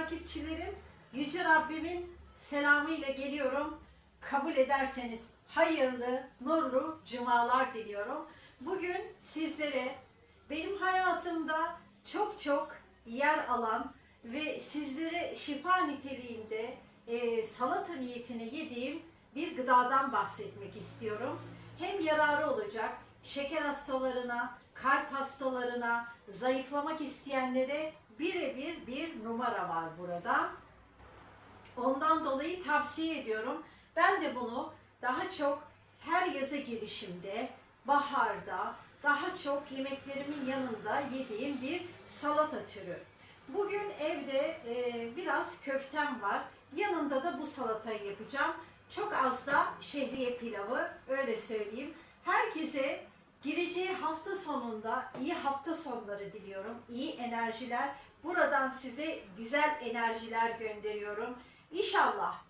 takipçilerim, Yüce Rabbimin selamıyla geliyorum. Kabul ederseniz hayırlı, nurlu cumalar diliyorum. Bugün sizlere benim hayatımda çok çok yer alan ve sizlere şifa niteliğinde e, salata niyetine yediğim bir gıdadan bahsetmek istiyorum. Hem yararı olacak şeker hastalarına, kalp hastalarına, zayıflamak isteyenlere birebir bir numara var burada. Ondan dolayı tavsiye ediyorum. Ben de bunu daha çok her yaza girişimde, baharda, daha çok yemeklerimin yanında yediğim bir salata türü. Bugün evde e, biraz köftem var. Yanında da bu salatayı yapacağım. Çok az da şehriye pilavı, öyle söyleyeyim. Herkese gireceği hafta sonunda iyi hafta sonları diliyorum. İyi enerjiler. Buradan size güzel enerjiler gönderiyorum. İnşallah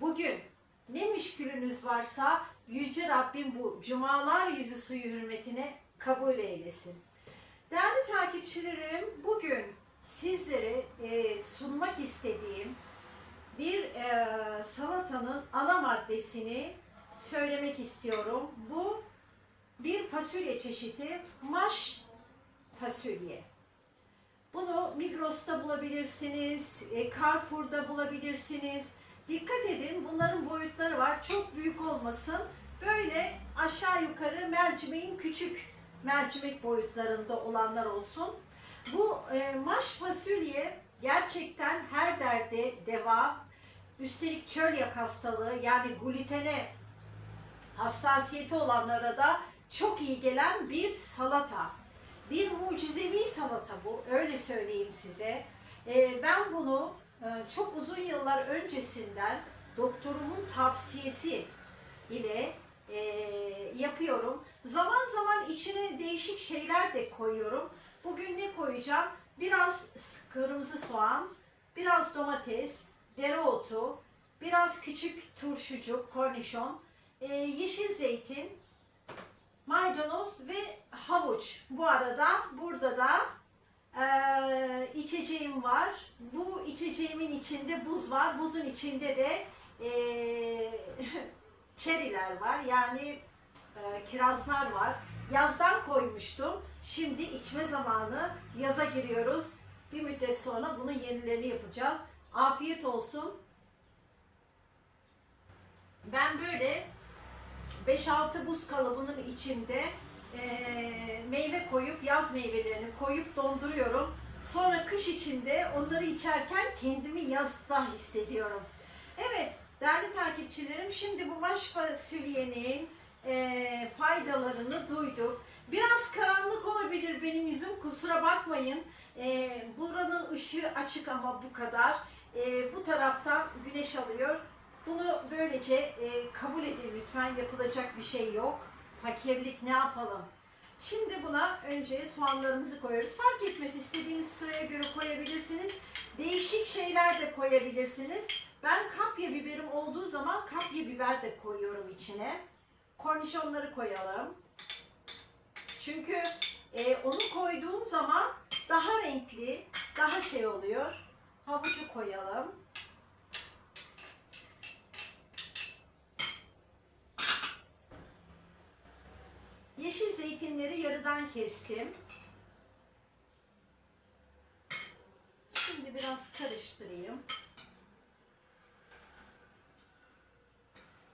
bugün ne müşkülünüz varsa Yüce Rabbim bu cumalar yüzü suyu hürmetine kabul eylesin. Değerli takipçilerim, bugün sizlere e, sunmak istediğim bir e, salatanın ana maddesini söylemek istiyorum. Bu bir fasulye çeşidi, maş fasulye. Bunu Migros'ta bulabilirsiniz, e, Carrefour'da bulabilirsiniz. Dikkat edin bunların boyutları var. Çok büyük olmasın. Böyle aşağı yukarı mercimeğin küçük mercimek boyutlarında olanlar olsun. Bu e, maş fasulye gerçekten her derde deva. Üstelik çölyak hastalığı yani glutene hassasiyeti olanlara da çok iyi gelen bir salata. Bir mucizevi salata bu, öyle söyleyeyim size. Ee, ben bunu e, çok uzun yıllar öncesinden doktorumun tavsiyesi ile e, yapıyorum. Zaman zaman içine değişik şeyler de koyuyorum. Bugün ne koyacağım? Biraz kırmızı soğan, biraz domates, dereotu, biraz küçük turşucuk, kornişon, e, yeşil zeytin, maydanoz ve havuç. Bu arada burada da e, içeceğim var. Bu içeceğimin içinde buz var. Buzun içinde de e, çeriler var. Yani e, kirazlar var. Yazdan koymuştum. Şimdi içme zamanı. Yaza giriyoruz. Bir müddet sonra bunun yenilerini yapacağız. Afiyet olsun. Ben böyle 5-6 buz kalıbının içinde e, meyve koyup yaz meyvelerini koyup donduruyorum. Sonra kış içinde onları içerken kendimi yazda hissediyorum. Evet değerli takipçilerim şimdi bu maş fasulyenin e, faydalarını duyduk. Biraz karanlık olabilir benim yüzüm kusura bakmayın. E, buranın ışığı açık ama bu kadar. E, bu taraftan güneş alıyor. Bunu böylece e, kabul edin lütfen. Yapılacak bir şey yok. Fakirlik ne yapalım? Şimdi buna önce soğanlarımızı koyuyoruz. Fark etmez istediğiniz sıraya göre koyabilirsiniz. Değişik şeyler de koyabilirsiniz. Ben kapya biberim olduğu zaman kapya biber de koyuyorum içine. Kornişonları koyalım. Çünkü e, onu koyduğum zaman daha renkli, daha şey oluyor. Havucu koyalım. Zeytinleri yarıdan kestim. Şimdi biraz karıştırayım.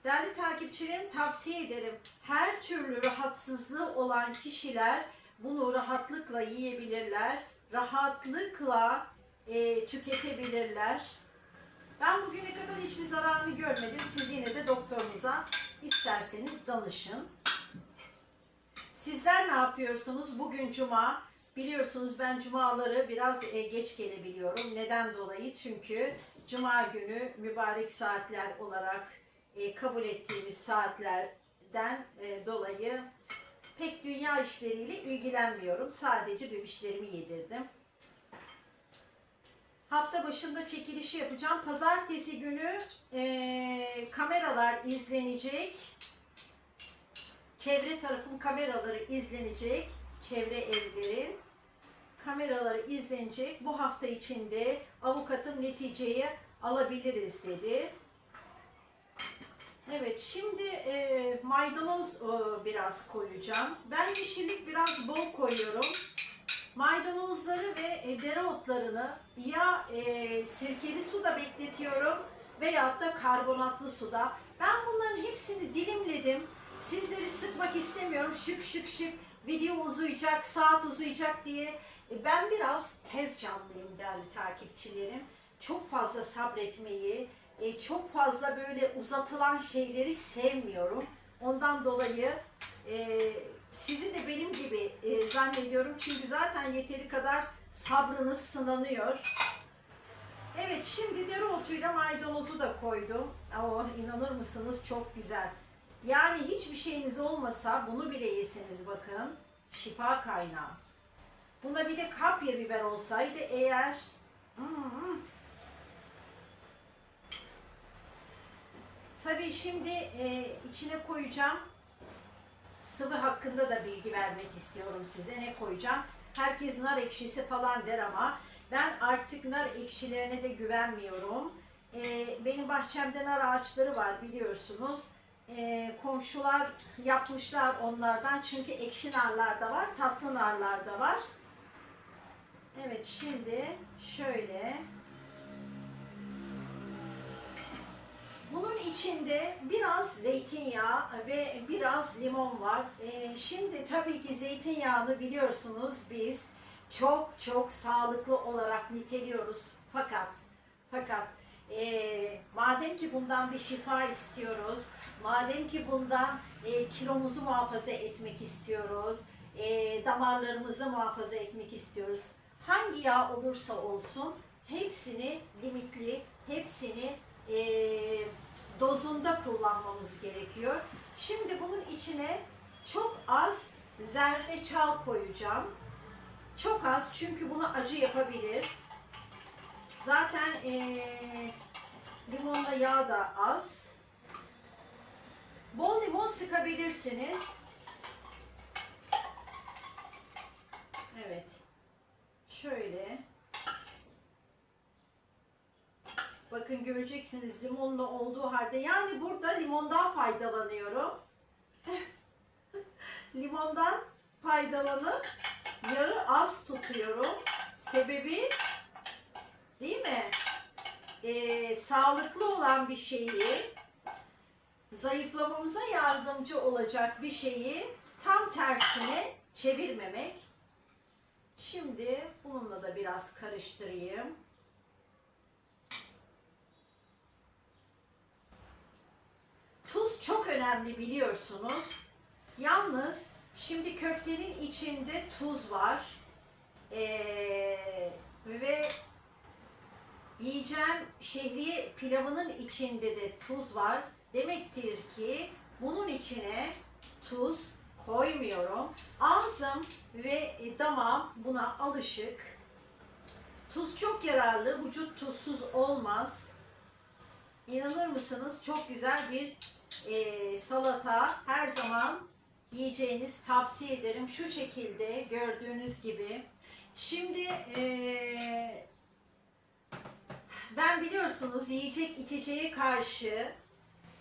Değerli takipçilerim tavsiye ederim. Her türlü rahatsızlığı olan kişiler bunu rahatlıkla yiyebilirler. Rahatlıkla e, tüketebilirler. Ben bugüne kadar hiçbir zararını görmedim. Siz yine de doktorunuza isterseniz danışın. Sizler ne yapıyorsunuz? Bugün cuma. Biliyorsunuz ben cumaları biraz e, geç gelebiliyorum. Neden dolayı? Çünkü cuma günü mübarek saatler olarak e, kabul ettiğimiz saatlerden e, dolayı pek dünya işleriyle ilgilenmiyorum. Sadece bebişlerimi yedirdim. Hafta başında çekilişi yapacağım. Pazartesi günü e, kameralar izlenecek. Çevre tarafın kameraları izlenecek. Çevre evlerin kameraları izlenecek. Bu hafta içinde avukatım neticeyi alabiliriz dedi. Evet, şimdi e, maydanoz e, biraz koyacağım. Ben yeşillik biraz bol koyuyorum. Maydanozları ve e, dereotlarını ya e, sirkeli suda bekletiyorum veyahut da karbonatlı suda. Ben bunların hepsini dilimledim. Sizleri sıkmak istemiyorum. Şık şık şık video uzayacak, saat uzayacak diye. E, ben biraz tez canlıyım değerli takipçilerim. Çok fazla sabretmeyi, e, çok fazla böyle uzatılan şeyleri sevmiyorum. Ondan dolayı e, sizin de benim gibi zannediyorum. Çünkü zaten yeteri kadar sabrınız sınanıyor. Evet şimdi dereotuyla maydanozu da koydum. Oh inanır mısınız çok güzel. Yani hiçbir şeyiniz olmasa bunu bile yeseniz bakın şifa kaynağı. Buna bir de kapya biber olsaydı eğer Hmm. Tabii şimdi e, içine koyacağım sıvı hakkında da bilgi vermek istiyorum size. Ne koyacağım? Herkes nar ekşisi falan der ama ben artık nar ekşilerine de güvenmiyorum. Ee, benim bahçemde nar ağaçları var biliyorsunuz. Ee, komşular yapmışlar onlardan çünkü ekşi narlar da var, tatlı narlar da var. Evet şimdi şöyle Bunun içinde biraz zeytinyağı ve biraz limon var. Ee, şimdi tabii ki zeytinyağını biliyorsunuz biz çok çok sağlıklı olarak niteliyoruz. Fakat fakat e, madem ki bundan bir şifa istiyoruz, madem ki bundan e, kilomuzu muhafaza etmek istiyoruz, e, damarlarımızı muhafaza etmek istiyoruz. Hangi yağ olursa olsun hepsini limitli, hepsini e, dozunda kullanmamız gerekiyor. Şimdi bunun içine çok az zerdeçal koyacağım. Çok az çünkü bunu acı yapabilir. Zaten eee limonda yağ da az. Bol limon sıkabilirsiniz. Evet. Şöyle. Bakın göreceksiniz limonlu olduğu halde. Yani burada limondan faydalanıyorum. limondan faydalanıp yağı az tutuyorum. Sebebi değil mi? Ee, sağlıklı olan bir şeyi zayıflamamıza yardımcı olacak bir şeyi tam tersine çevirmemek. Şimdi bununla da biraz karıştırayım. Tuz çok önemli biliyorsunuz. Yalnız şimdi köftenin içinde tuz var. Ee, ve yiyeceğim şehriye pilavının içinde de tuz var. Demektir ki bunun içine tuz koymuyorum. Ağzım ve damağım buna alışık. Tuz çok yararlı. Vücut tuzsuz olmaz. İnanır mısınız çok güzel bir e, salata her zaman yiyeceğiniz tavsiye ederim. Şu şekilde gördüğünüz gibi. Şimdi e, ben biliyorsunuz yiyecek içeceğe karşı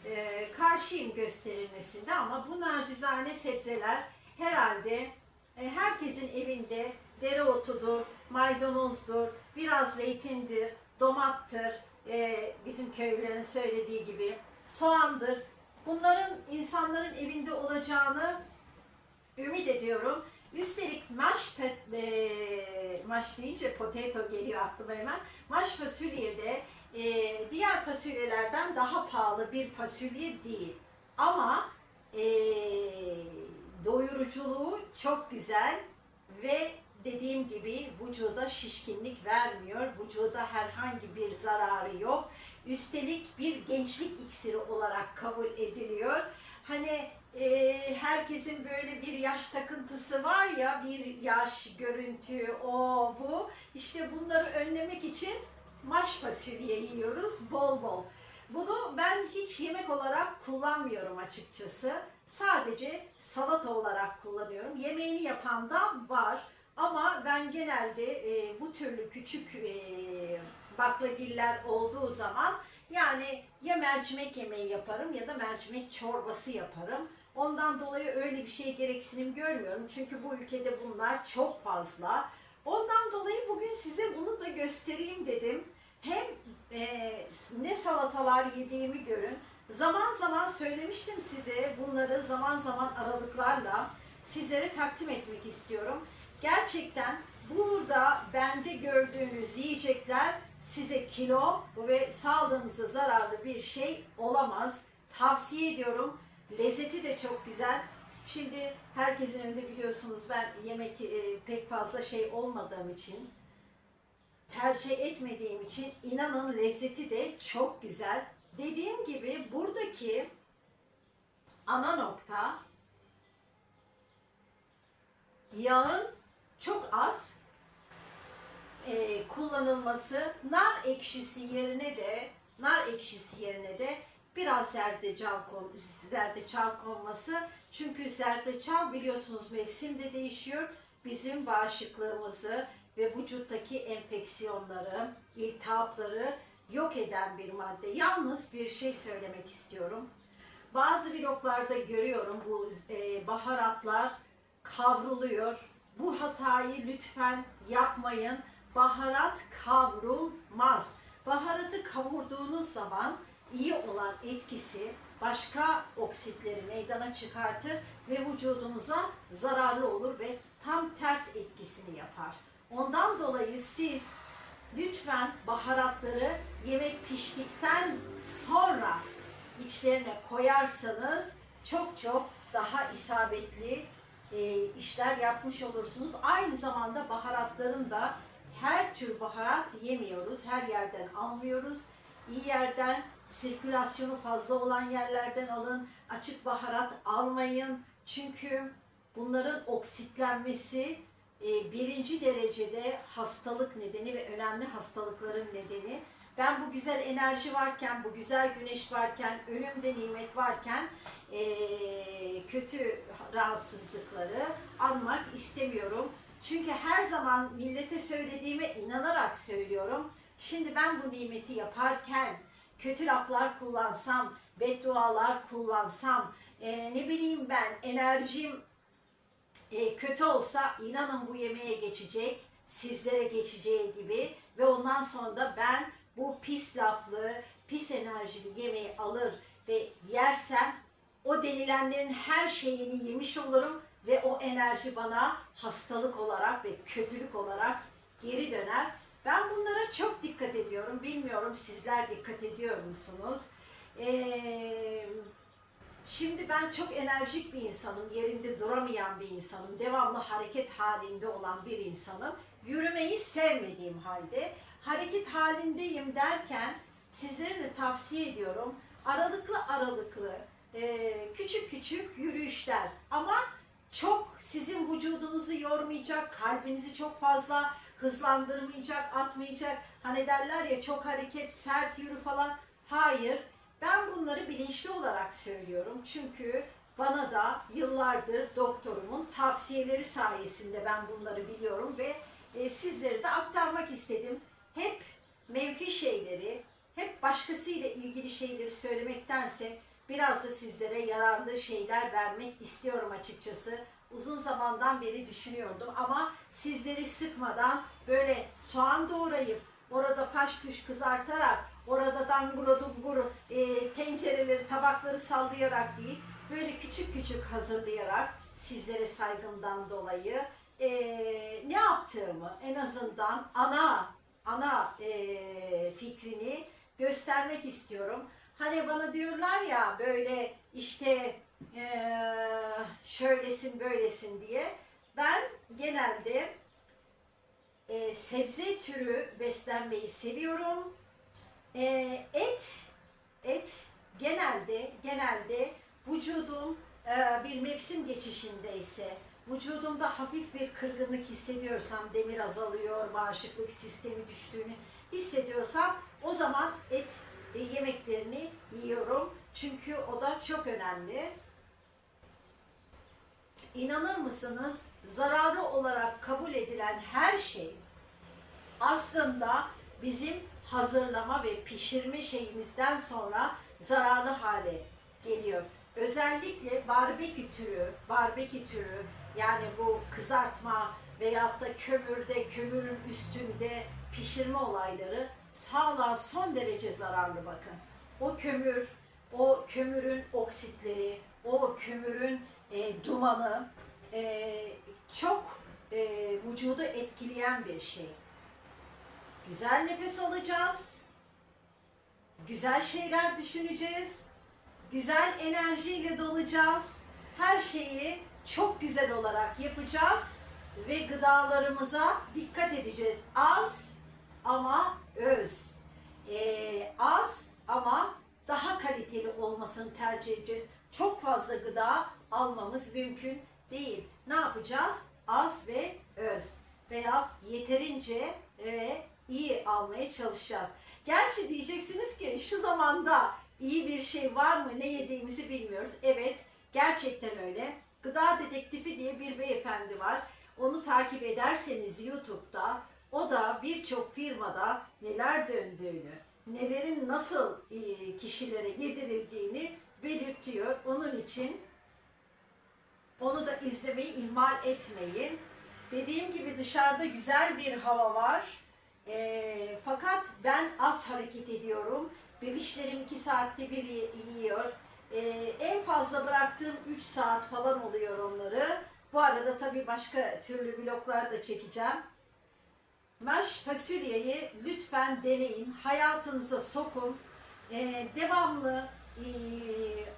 e, karşıyım gösterilmesinde ama bu nacizane sebzeler herhalde e, herkesin evinde dereotudur, maydanozdur, biraz zeytindir, domattır, e, bizim köylülerin söylediği gibi soğandır. Bunların insanların evinde olacağını ümit ediyorum. Üstelik maş, pet, e, maş deyince potato geliyor aklıma hemen. Maş fasulye de e, diğer fasulyelerden daha pahalı bir fasulye değil. Ama e, doyuruculuğu çok güzel ve dediğim gibi vücuda şişkinlik vermiyor. Vücuda herhangi bir zararı yok. Üstelik bir gençlik iksiri olarak kabul ediliyor. Hani e, herkesin böyle bir yaş takıntısı var ya, bir yaş görüntü, o bu. İşte bunları önlemek için maş fasulye yiyoruz bol bol. Bunu ben hiç yemek olarak kullanmıyorum açıkçası. Sadece salata olarak kullanıyorum. Yemeğini yapan da var. Ama ben genelde e, bu türlü küçük e, baklagiller olduğu zaman yani ya mercimek yemeği yaparım ya da mercimek çorbası yaparım. Ondan dolayı öyle bir şey gereksinim görmüyorum. Çünkü bu ülkede bunlar çok fazla. Ondan dolayı bugün size bunu da göstereyim dedim. Hem e, ne salatalar yediğimi görün. Zaman zaman söylemiştim size bunları zaman zaman aralıklarla sizlere takdim etmek istiyorum. Gerçekten burada bende gördüğünüz yiyecekler size kilo ve sağlığınıza zararlı bir şey olamaz. Tavsiye ediyorum. Lezzeti de çok güzel. Şimdi herkesin önünde biliyorsunuz ben yemek e, pek fazla şey olmadığım için tercih etmediğim için inanın lezzeti de çok güzel. Dediğim gibi buradaki ana nokta yağın çok az e, kullanılması, nar ekşisi yerine de nar ekşisi yerine de biraz zerdeçal zerdeçal konması. Çünkü zerdeçal biliyorsunuz mevsimde değişiyor. Bizim bağışıklığımızı ve vücuttaki enfeksiyonları, iltihapları yok eden bir madde. Yalnız bir şey söylemek istiyorum. Bazı vloglarda görüyorum bu e, baharatlar kavruluyor. Bu hatayı lütfen yapmayın. Baharat kavrulmaz. Baharatı kavurduğunuz zaman iyi olan etkisi başka oksitleri meydana çıkartır ve vücudunuza zararlı olur ve tam ters etkisini yapar. Ondan dolayı siz lütfen baharatları yemek piştikten sonra içlerine koyarsanız çok çok daha isabetli e, işler yapmış olursunuz. Aynı zamanda baharatların da her tür baharat yemiyoruz. Her yerden almıyoruz. İyi yerden, sirkülasyonu fazla olan yerlerden alın. Açık baharat almayın. Çünkü bunların oksitlenmesi birinci derecede hastalık nedeni ve önemli hastalıkların nedeni. Ben bu güzel enerji varken, bu güzel güneş varken, önümde nimet varken e, kötü rahatsızlıkları almak istemiyorum. Çünkü her zaman millete söylediğime inanarak söylüyorum. Şimdi ben bu nimeti yaparken kötü laflar kullansam, beddualar kullansam, e, ne bileyim ben enerjim e, kötü olsa inanın bu yemeğe geçecek, sizlere geçeceği gibi ve ondan sonra da ben bu pis laflı, pis enerjili yemeği alır ve yersem o denilenlerin her şeyini yemiş olurum ve o enerji bana hastalık olarak ve kötülük olarak geri döner. Ben bunlara çok dikkat ediyorum. Bilmiyorum sizler dikkat ediyor musunuz? Ee, şimdi ben çok enerjik bir insanım. Yerinde duramayan bir insanım. Devamlı hareket halinde olan bir insanım. Yürümeyi sevmediğim halde hareket halindeyim derken sizlere de tavsiye ediyorum. Aralıklı aralıklı e, küçük küçük yürüyüşler ama çok sizin vücudunuzu yormayacak, kalbinizi çok fazla hızlandırmayacak, atmayacak. Hani derler ya çok hareket, sert yürü falan. Hayır. Ben bunları bilinçli olarak söylüyorum. Çünkü bana da yıllardır doktorumun tavsiyeleri sayesinde ben bunları biliyorum ve e, sizlere de aktarmak istedim. Hep menfi şeyleri, hep başkasıyla ilgili şeyleri söylemektense biraz da sizlere yararlı şeyler vermek istiyorum açıkçası. Uzun zamandan beri düşünüyordum ama sizleri sıkmadan böyle soğan doğrayıp orada faş füş kızartarak orada danguru dunguru e, tencereleri tabakları sallayarak değil böyle küçük küçük hazırlayarak sizlere saygımdan dolayı e, ne yaptığımı en azından ana ana e, fikrini göstermek istiyorum. Hani bana diyorlar ya böyle işte e, şöylesin böylesin diye. Ben genelde e, sebze türü beslenmeyi seviyorum. E, et, et genelde genelde vücudum e, bir mevsim geçişindeyse, vücudumda hafif bir kırgınlık hissediyorsam, demir azalıyor, bağışıklık sistemi düştüğünü hissediyorsam o zaman et e, yemeklerini yiyorum. Çünkü o da çok önemli. İnanır mısınız? Zararlı olarak kabul edilen her şey aslında bizim hazırlama ve pişirme şeyimizden sonra zararlı hale geliyor. Özellikle barbekü türü, barbekü türü yani bu kızartma veyahut da kömürde, kömürün üstünde pişirme olayları sağlığa son derece zararlı bakın. O kömür, o kömürün oksitleri, o kömürün e, dumanı e, çok e, vücudu etkileyen bir şey. Güzel nefes alacağız. Güzel şeyler düşüneceğiz. Güzel enerjiyle dolacağız. Her şeyi çok güzel olarak yapacağız ve gıdalarımıza dikkat edeceğiz. Az ama öz. Ee, az ama daha kaliteli olmasını tercih edeceğiz. Çok fazla gıda almamız mümkün değil. Ne yapacağız? Az ve öz veya yeterince ve iyi almaya çalışacağız. Gerçi diyeceksiniz ki şu zamanda iyi bir şey var mı ne yediğimizi bilmiyoruz. Evet gerçekten öyle. Gıda dedektifi diye bir beyefendi var. Onu takip ederseniz YouTube'da o da birçok firmada neler döndüğünü, nelerin nasıl e, kişilere yedirildiğini belirtiyor. Onun için onu da izlemeyi ihmal etmeyin. Dediğim gibi dışarıda güzel bir hava var. Ee, fakat ben az hareket ediyorum. Bebişlerim iki saatte bir yi- yiyor. Ee, en fazla bıraktığım 3 saat falan oluyor onları. Bu arada tabii başka türlü vloglar da çekeceğim. Maş fasulyeyi lütfen deneyin. Hayatınıza sokun. Ee, devamlı ee,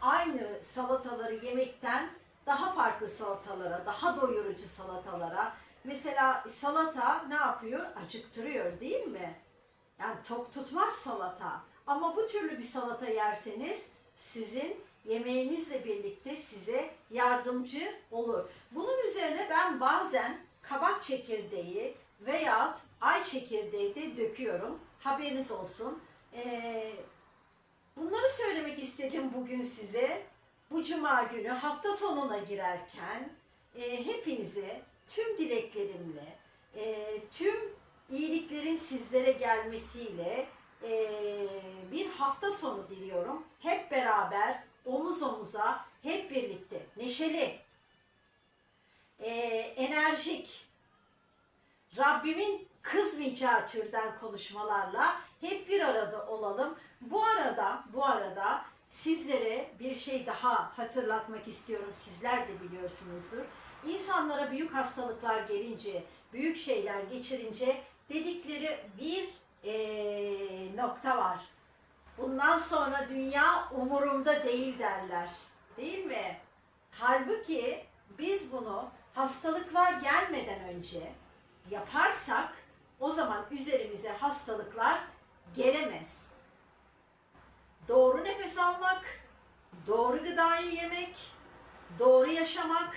aynı salataları yemekten daha farklı salatalara, daha doyurucu salatalara. Mesela salata ne yapıyor? Acıktırıyor değil mi? Yani tok tutmaz salata. Ama bu türlü bir salata yerseniz sizin yemeğinizle birlikte size yardımcı olur. Bunun üzerine ben bazen kabak çekirdeği veya ay çekirdeği de döküyorum. Haberiniz olsun. Ee, bunları söylemek istedim bugün size. Bu cuma günü hafta sonuna girerken e, hepinize tüm dileklerimle, e, tüm iyiliklerin sizlere gelmesiyle e, bir hafta sonu diliyorum. Hep beraber omuz omuza, hep birlikte neşeli, e, enerjik, Rabbimin kızmayacağı türden konuşmalarla hep bir arada olalım. Bu arada, bu arada sizlere bir şey daha hatırlatmak istiyorum. Sizler de biliyorsunuzdur. İnsanlara büyük hastalıklar gelince, büyük şeyler geçirince dedikleri bir eee, nokta var. Bundan sonra dünya umurumda değil derler. Değil mi? Halbuki biz bunu hastalıklar gelmeden önce yaparsak o zaman üzerimize hastalıklar gelemez. Doğru nefes almak, doğru gıdayı yemek, doğru yaşamak,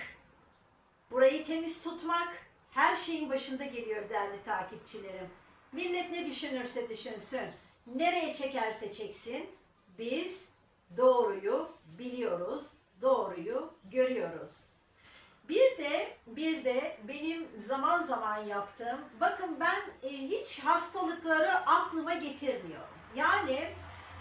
burayı temiz tutmak her şeyin başında geliyor değerli takipçilerim. Millet ne düşünürse düşünsün, nereye çekerse çeksin, biz doğruyu biliyoruz, doğruyu görüyoruz. Bir de bir de benim zaman zaman yaptığım, bakın ben e, hiç hastalıkları aklıma getirmiyorum. Yani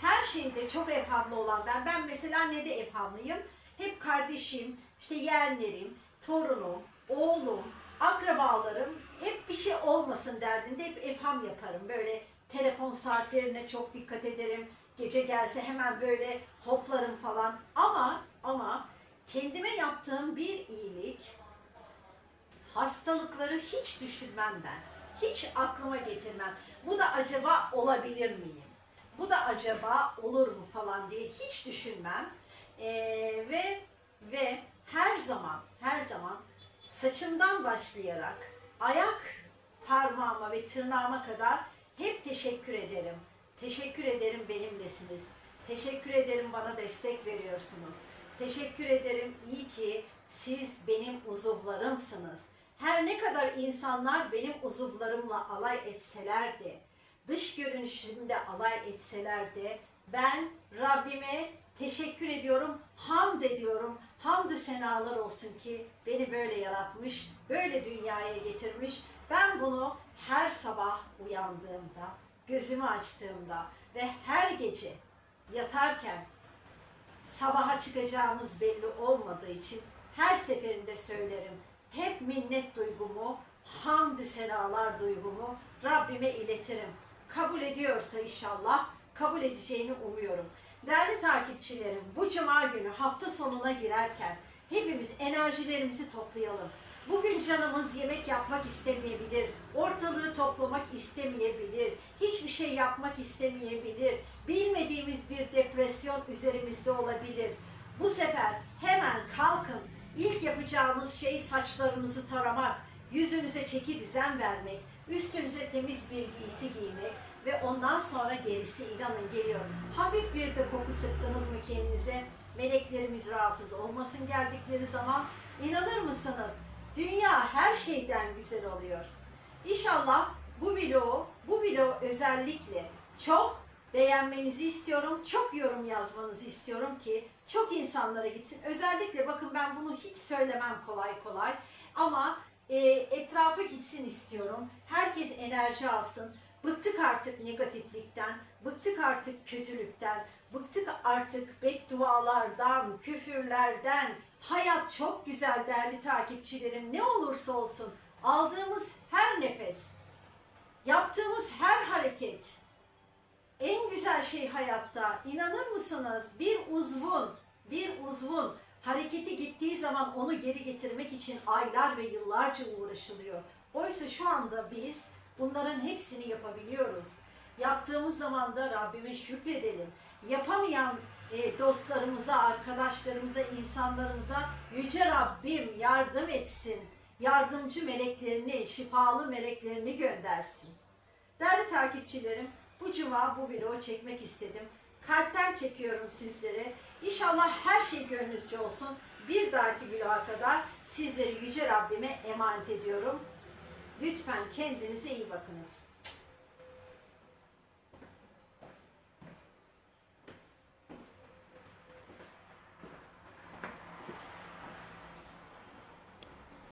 her şeyde çok evhamlı olan ben. Ben mesela ne de evhamlıyım? Hep kardeşim, işte yeğenlerim, torunum, oğlum, akrabalarım hep bir şey olmasın derdinde hep evham yaparım. Böyle telefon saatlerine çok dikkat ederim. Gece gelse hemen böyle hoplarım falan. Ama ama kendime yaptığım bir iyilik hastalıkları hiç düşünmem ben. Hiç aklıma getirmem. Bu da acaba olabilir miyim? Bu da acaba olur mu falan diye hiç düşünmem. Ee, ve ve her zaman her zaman saçımdan başlayarak ayak parmağıma ve tırnağıma kadar hep teşekkür ederim. Teşekkür ederim benimlesiniz. Teşekkür ederim bana destek veriyorsunuz. Teşekkür ederim iyi ki siz benim uzuvlarımsınız. Her ne kadar insanlar benim uzuvlarımla alay etseler de, dış görünüşümde alay etseler de ben Rabbime Teşekkür ediyorum, hamd ediyorum. Hamdü senalar olsun ki beni böyle yaratmış, böyle dünyaya getirmiş. Ben bunu her sabah uyandığımda, gözümü açtığımda ve her gece yatarken sabaha çıkacağımız belli olmadığı için her seferinde söylerim. Hep minnet duygumu, hamdü senalar duygumu Rabbime iletirim. Kabul ediyorsa inşallah kabul edeceğini umuyorum. Değerli takipçilerim, bu cuma günü hafta sonuna girerken hepimiz enerjilerimizi toplayalım. Bugün canımız yemek yapmak istemeyebilir, ortalığı toplamak istemeyebilir, hiçbir şey yapmak istemeyebilir, bilmediğimiz bir depresyon üzerimizde olabilir. Bu sefer hemen kalkın. İlk yapacağınız şey saçlarınızı taramak, yüzünüze çeki düzen vermek, üstünüze temiz bir giysi giymek ve ondan sonra gerisi inanın geliyor. Hafif bir de koku sıktınız mı kendinize? Meleklerimiz rahatsız olmasın geldikleri zaman. İnanır mısınız? Dünya her şeyden güzel oluyor. İnşallah bu vlogu, bu vlogu özellikle çok beğenmenizi istiyorum. Çok yorum yazmanızı istiyorum ki çok insanlara gitsin. Özellikle bakın ben bunu hiç söylemem kolay kolay ama e, etrafa gitsin istiyorum. Herkes enerji alsın. Bıktık artık negatiflikten, bıktık artık kötülükten, bıktık artık beddualardan, küfürlerden. Hayat çok güzel değerli takipçilerim. Ne olursa olsun aldığımız her nefes, yaptığımız her hareket, en güzel şey hayatta inanır mısınız? Bir uzvun, bir uzvun hareketi gittiği zaman onu geri getirmek için aylar ve yıllarca uğraşılıyor. Oysa şu anda biz bunların hepsini yapabiliyoruz. Yaptığımız zaman da Rabbime şükredelim. Yapamayan e, dostlarımıza, arkadaşlarımıza, insanlarımıza Yüce Rabbim yardım etsin. Yardımcı meleklerini, şifalı meleklerini göndersin. Değerli takipçilerim, bu cuma bu vlogu çekmek istedim. Kalpten çekiyorum sizlere. İnşallah her şey gönlünüzce olsun. Bir dahaki vloga kadar sizleri Yüce Rabbime emanet ediyorum. Lütfen kendinize iyi bakınız.